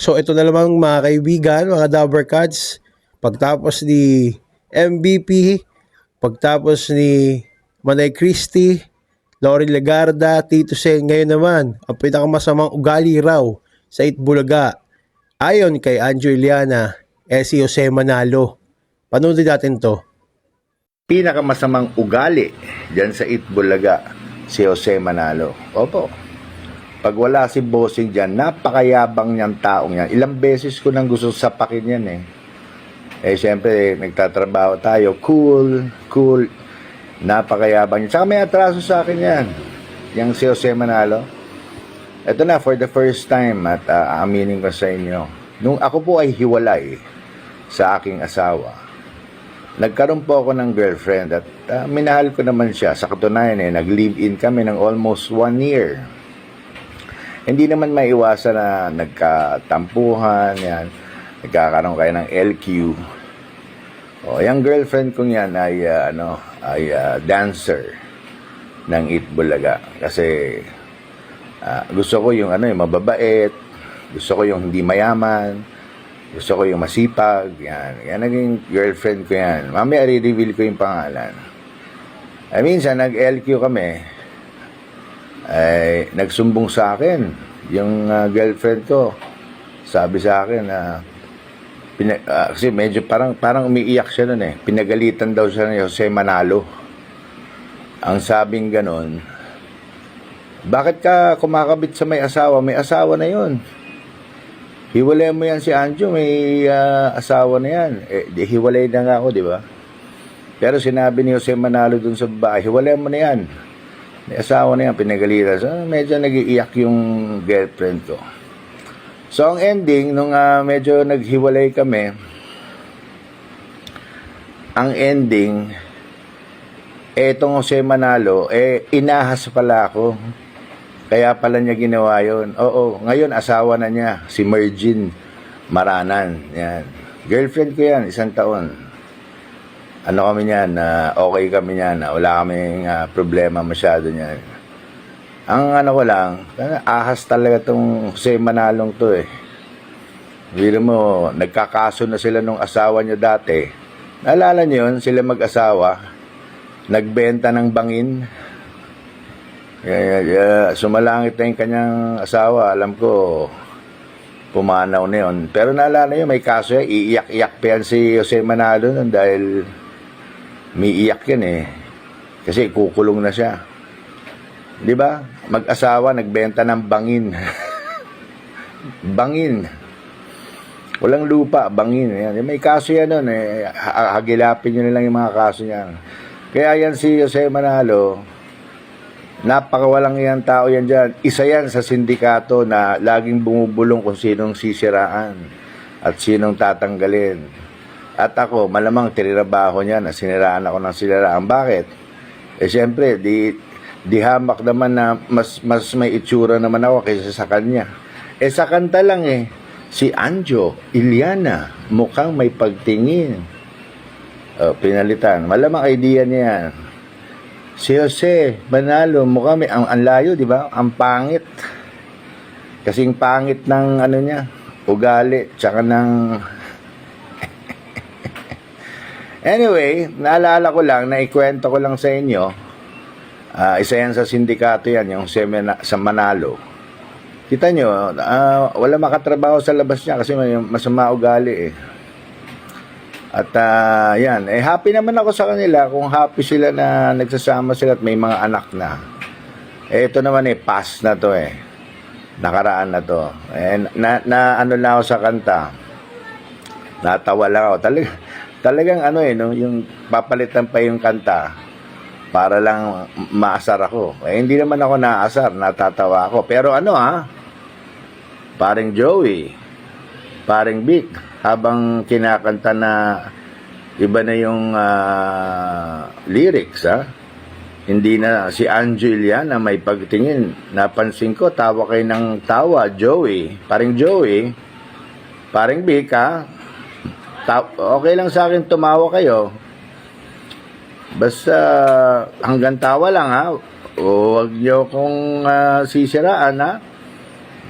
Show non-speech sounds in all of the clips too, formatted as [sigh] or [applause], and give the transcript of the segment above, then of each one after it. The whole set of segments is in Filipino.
So ito na lamang mga kaibigan, mga Dabber Cats, pagtapos ni MVP, pagtapos ni Manay Christie, Lori Legarda, Tito Sen, ngayon naman, ang pinakamasamang ugali raw sa Itbulaga. Ayon kay Anjo Iliana, eh si Jose Manalo. Panoodin natin to. pinakamasamang ugali dyan sa Itbulaga, si Jose Manalo. Opo. Pag wala si Bossing dyan, napakayabang niyang taong yan. Ilang beses ko nang gusto sapakin yan eh. Eh, siyempre, nagtatrabaho tayo. Cool, cool. Napakayabang niya. Tsaka may atraso sa akin yan. Yang si Jose Manalo. Ito na, for the first time, at ah, aaminin ko sa inyo. Nung ako po ay hiwalay sa aking asawa, nagkaroon po ako ng girlfriend at ah, minahal ko naman siya. Sa katunayan eh, nag-live-in kami ng almost one year. Hindi naman maiwasan na nagkatampuhan, yan. Nagkakaroon kayo ng LQ. O, yung girlfriend kong yan ay, ah, ano, ay ah, dancer ng Itbulaga. Kasi ah, gusto ko yung ano, yung mababait. Gusto ko yung hindi mayaman. Gusto ko yung masipag. Yan. Yan naging girlfriend ko yan. Mamaya re-reveal ko yung pangalan. Ay minsan, nag-LQ kami. Ay, nagsumbong sa akin. Yung ah, girlfriend ko. Sabi sa akin na pina- ah, kasi medyo parang parang umiiyak siya noon eh. Pinagalitan daw siya ni Jose Manalo. Ang sabing ganon, bakit ka kumakabit sa may asawa? May asawa na yon. Hiwalay mo yan si Anjo, may ah, asawa na yan. Eh, di, hiwalay na nga ako, di ba? Pero sinabi ni Jose Manalo dun sa babae, hiwalay mo na yan. May asawa na yan, pinagalitan. So, medyo nagiiyak yung girlfriend ko. So, ang ending, nung ah, medyo naghiwalay kami, ang ending, etong Jose Manalo, eh, inahas pala ako. Kaya pala niya ginawa yun. Oo, ngayon asawa na niya, si Mergin Maranan. Yan. Girlfriend ko yan, isang taon. Ano kami niyan, na okay kami niyan, na wala kaming ah, problema masyado niyan. Ang ano ko lang, ahas talaga tong Jose Manalong to eh. Biro mo, nagkakaso na sila nung asawa niya dati. Naalala niyo yun, sila mag-asawa, nagbenta ng bangin. Kaya, sumalangit na yung kanyang asawa. Alam ko, pumanaw na yun. Pero naalala niyo, may kaso yan. Iiyak-iyak pa yan si Jose Manalo nun dahil may iyak yan eh. Kasi kukulong na siya. Di ba? Mag-asawa, nagbenta ng bangin. [laughs] bangin. Walang lupa, bangin. Yan. May kaso yan nun eh. Ha- Hagilapin nyo na lang yung mga kaso niyan. Kaya yan si Jose Manalo, napakawalang yan tao yan dyan. Isa yan sa sindikato na laging bumubulong kung sinong sisiraan at sinong tatanggalin. At ako, malamang tinirabaho niya na siniraan ako ng siniraan. Bakit? Eh siyempre, di, di hamak naman na mas, mas may itsura naman ako kaysa sa kanya. Eh sa kanta lang eh, si Anjo, Iliana, mukhang may pagtingin. Oh, pinalitan. Malamang idea niya yan. Si Jose Manalo, mukhang may, ang, ang layo, di ba? Ang pangit. Kasing pangit ng ano niya, ugali, tsaka ng... anyway, naalala ko lang, naikwento ko lang sa inyo, ah, isa yan sa sindikato yan, yung sa, Mena- sa Manalo. Kita nyo, ah, wala makatrabaho sa labas niya kasi masama ugali eh. At ah, yan, eh happy naman ako sa kanila kung happy sila na nagsasama sila at may mga anak na. Eh ito naman eh, pass na to eh. Nakaraan na to. Eh, na, na ano na ako sa kanta. Natawa lang ako. Talag, talagang ano eh, no, yung papalitan pa yung kanta para lang maasar ako. Eh hindi naman ako naasar, natatawa ako. Pero ano ha, paring Joey, paring Vic, habang kinakanta na iba na yung ah, lyrics ha. Hindi na si Angelia na may pagtingin. Napansin ko, tawa kayo ng tawa, Joey. Paring Joey, paring Vic ha. Okay lang sa akin tumawa kayo. Basta hanggang tawa lang ha. O wag niyo kong ah, sisiraan ha.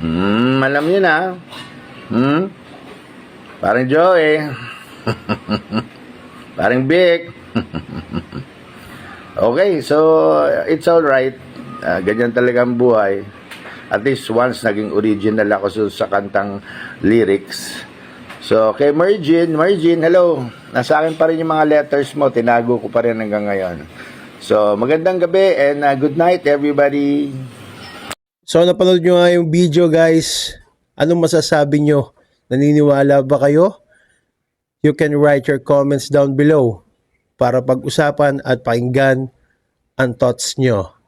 Hmm, alam niyo na. Hmm? Parang Joey. [laughs] Parang Vic. [laughs] okay, so it's all right. Ah, ganyan talaga ang buhay. At least once naging original ako sa kantang lyrics. So, kay Margin, Margin, hello. Nasa akin pa rin yung mga letters mo. Tinago ko pa rin hanggang ngayon. So, magandang gabi and ah, good night everybody. So napanood nyo nga yung video guys. Anong masasabi nyo? Naniniwala ba kayo? You can write your comments down below para pag-usapan at pakinggan ang thoughts nyo.